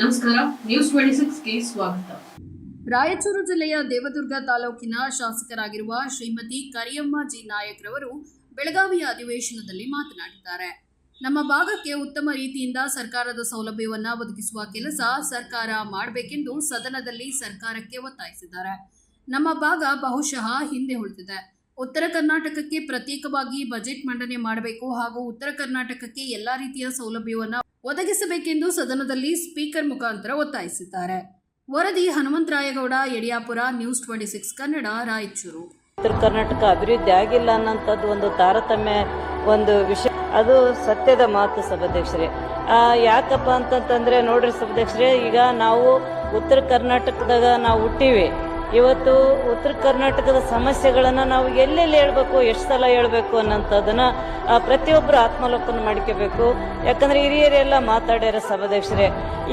ನಮಸ್ಕಾರ news twenty ಸಿಕ್ಸ್ಗೆ ಸ್ವಾಗತ. ರಾಯಚೂರು ಜಿಲ್ಲೆಯ ದೇವದುರ್ಗ ತಾಲೂಕಿನ ಶಾಸಕರಾಗಿರುವ ಶ್ರೀಮತಿ ಕರಿಯಮ್ಮ ಜಿ ನಾಯಕ್ ರವರು ಬೆಳಗಾವಿಯ ಅಧಿವೇಶನದಲ್ಲಿ ಮಾತನಾಡಿದ್ದಾರೆ. ನಮ್ಮ ಭಾಗಕ್ಕೆ ಉತ್ತಮ ರೀತಿಯಿಂದ ಸರ್ಕಾರದ ಸೌಲಭ್ಯವನ್ನ ಒದಗಿಸುವ ಕೆಲಸ ಸರ್ಕಾರ ಮಾಡಬೇಕೆಂದು ಸದನದಲ್ಲಿ ಸರ್ಕಾರಕ್ಕೆ ಒತ್ತಾಯಿಸಿದ್ದಾರೆ. ನಮ್ಮ ಭಾಗ ಬಹುಶಃ ಹಿಂದೆ ಉಳಿದಿದೆ. ಉತ್ತರ ಕರ್ನಾಟಕಕ್ಕೆ ಪ್ರತ್ಯೇಕವಾಗಿ ಬಜೆಟ್ ಮಂಡನೆ ಮಾಡಬೇಕು ಹಾಗೂ ಉತ್ತರ ಕರ್ನಾಟಕಕ್ಕೆ ಎಲ್ಲಾ ರೀತಿಯ ಸೌಲಭ್ಯವನ್ನ ಒದಗಿಸಬೇಕೆಂದು ಸದನದಲ್ಲಿ ಸ್ಪೀಕರ್ ಮುಖಾಂತರ ಒತ್ತಾಯಿಸಿದ್ದಾರೆ. ವರದಿ Hanumantharayagowda Yadiyapura news twenty six Kannada, Raichur. Uttara Karnataka ಅಭಿವೃದ್ಧಿ ಆಗಿಲ್ಲ ಅನ್ನೋಂಥದ್ದು ಒಂದು ತಾರತಮ್ಯ, ಒಂದು ವಿಷಯ. ಅದು ಸತ್ಯದ ಮಾತು ಸಭಾಧ್ಯಕ್ಷರೇ. ಯಾಕಪ್ಪ ಅಂತಂತಂದ್ರೆ ನೋಡ್ರಿ ಸಭಾಧ್ಯಕ್ಷರೇ, ಈಗ ನಾವು ಉತ್ತರ ಕರ್ನಾಟಕದಾಗ ನಾವು ಹುಟ್ಟಿವಿ. ಇವತ್ತು ಉತ್ತರ ಕರ್ನಾಟಕದ ಸಮಸ್ಯೆಗಳನ್ನು ನಾವು ಎಲ್ಲೆಲ್ಲಿ ಹೇಳ್ಬೇಕು, ಎಷ್ಟು ಸಲ ಹೇಳ್ಬೇಕು ಅನ್ನೋಂಥದ್ದನ್ನ ಪ್ರತಿಯೊಬ್ಬರು ಆತ್ಮಲೋಕನ ಮಾಡ್ಕೋಬೇಕು ಯಾಕಂದ್ರೆ ಹಿರಿಯರೆಲ್ಲ ಮಾತಾಡ್ಯಾರ ಸಭಾಧ್ಯಕ್ಷರೇ.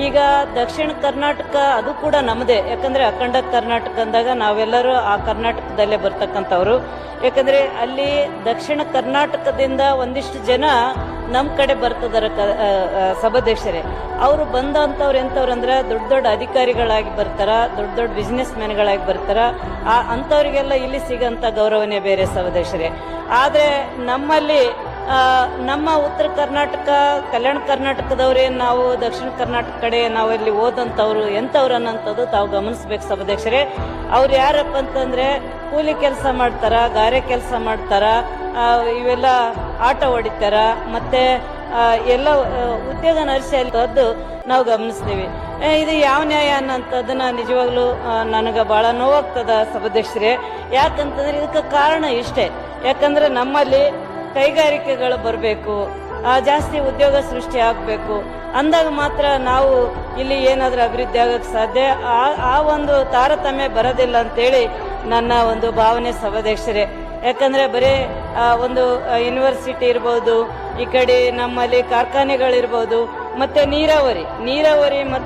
ಈಗ ದಕ್ಷಿಣ ಕರ್ನಾಟಕ ಅದು ಕೂಡ ನಮ್ಮದೇ ಯಾಕಂದ್ರೆ ಅಖಂಡ ಕರ್ನಾಟಕ ಅಂದಾಗ ನಾವೆಲ್ಲರೂ ಆ ಕರ್ನಾಟಕದಲ್ಲೇ ಬರ್ತಕ್ಕಂಥವ್ರು. ಯಾಕಂದ್ರೆ ಅಲ್ಲಿ ದಕ್ಷಿಣ ಕರ್ನಾಟಕದಿಂದ ಒಂದಿಷ್ಟು ಜನ ನಮ್ಮ ಕಡೆ ಬರ್ತದಾರ ಸಭಾಧ್ಯಕ್ಷರೇ, ಅವರು ಬಂದಂಥವ್ರು ಎಂಥವ್ರು ಅಂದ್ರೆ ದೊಡ್ಡ ದೊಡ್ಡ ಅಧಿಕಾರಿಗಳಾಗಿ ಬರ್ತಾರ, ದೊಡ್ಡ ದೊಡ್ಡ ಬಿಸ್ನೆಸ್ ಮ್ಯಾನ್ಗಳಾಗಿ ಬರ್ತಾರ. ಆ ಅಂಥವ್ರಿಗೆಲ್ಲ ಇಲ್ಲಿ ಸಿಗಂತ ಗೌರವನೇ ಬೇರೆ ಸಭಾಧ್ಯಕ್ಷರೇ. ಆದರೆ ನಮ್ಮಲ್ಲಿ ನಮ್ಮ ಉತ್ತರ ಕರ್ನಾಟಕ, ಕಲ್ಯಾಣ ಕರ್ನಾಟಕದವರೇ ನಾವು, ದಕ್ಷಿಣ ಕರ್ನಾಟಕ ಕಡೆ ನಾವು ಇಲ್ಲಿ ಓದಂಥವ್ರು ಎಂಥವ್ರು ಅನ್ನೋಂಥದ್ದು ತಾವು ಗಮನಿಸ್ಬೇಕು ಸಭಾಧ್ಯಕ್ಷರೇ. ಅವ್ರು ಯಾರಪ್ಪ ಅಂತಂದ್ರೆ, ಕೂಲಿ ಕೆಲಸ ಮಾಡ್ತಾರ, ಗಾರೆ ಕೆಲಸ ಮಾಡ್ತಾರ ಇವೆಲ್ಲ ಆಟ ಹೊಡಿತಾರ, ಮತ್ತೆ ಎಲ್ಲ ಉದ್ಯೋಗ ನರ್ಸದ್ದು ನಾವು ಗಮನಿಸ್ತೀವಿ. ಇದು ಯಾವ ನ್ಯಾಯ ಅನ್ನೋಂಥದ್ದನ್ನ ನಿಜವಾಗ್ಲೂ ನನಗೆ ಬಹಳ ನೋವಾಗ್ತದ ಸಭಾಧ್ಯಕ್ಷರೇ. ಯಾಕಂತಂದ್ರೆ ಇದಕ್ಕೆ ಕಾರಣ ಇಷ್ಟೇ. ಯಾಕಂದ್ರೆ ನಮ್ಮಲ್ಲಿ ಕೈಗಾರಿಕೆಗಳು ಬರಬೇಕು ಜಾಸ್ತಿ ಉದ್ಯೋಗ ಸೃಷ್ಟಿ ಆಗಬೇಕು. ಅಂದಾಗ ಮಾತ್ರ ನಾವು ಇಲ್ಲಿ ಏನಾದರೂ ಅಭಿವೃದ್ಧಿ ಆಗಕ್ಕೆ ಸಾಧ್ಯ. ಆ ಒಂದು ತಾರತಮ್ಯ ಬರೋದಿಲ್ಲ ಅಂತೇಳಿ ನನ್ನ ಒಂದು ಭಾವನೆ ಸಭಾಧ್ಯಕ್ಷರೇ. ಯಾಕಂದ್ರೆ ಬರೀ ಒಂದು ಯೂನಿವರ್ಸಿಟಿ ಇರ್ಬೋದು ಈ ಕಡೆ ನಮ್ಮಲ್ಲಿ ಕಾರ್ಖಾನೆಗಳಿರ್ಬೋದು ಮತ್ತೆ ನೀರಾವರಿ. ನೀರಾವರಿ ಮತ್ತೆ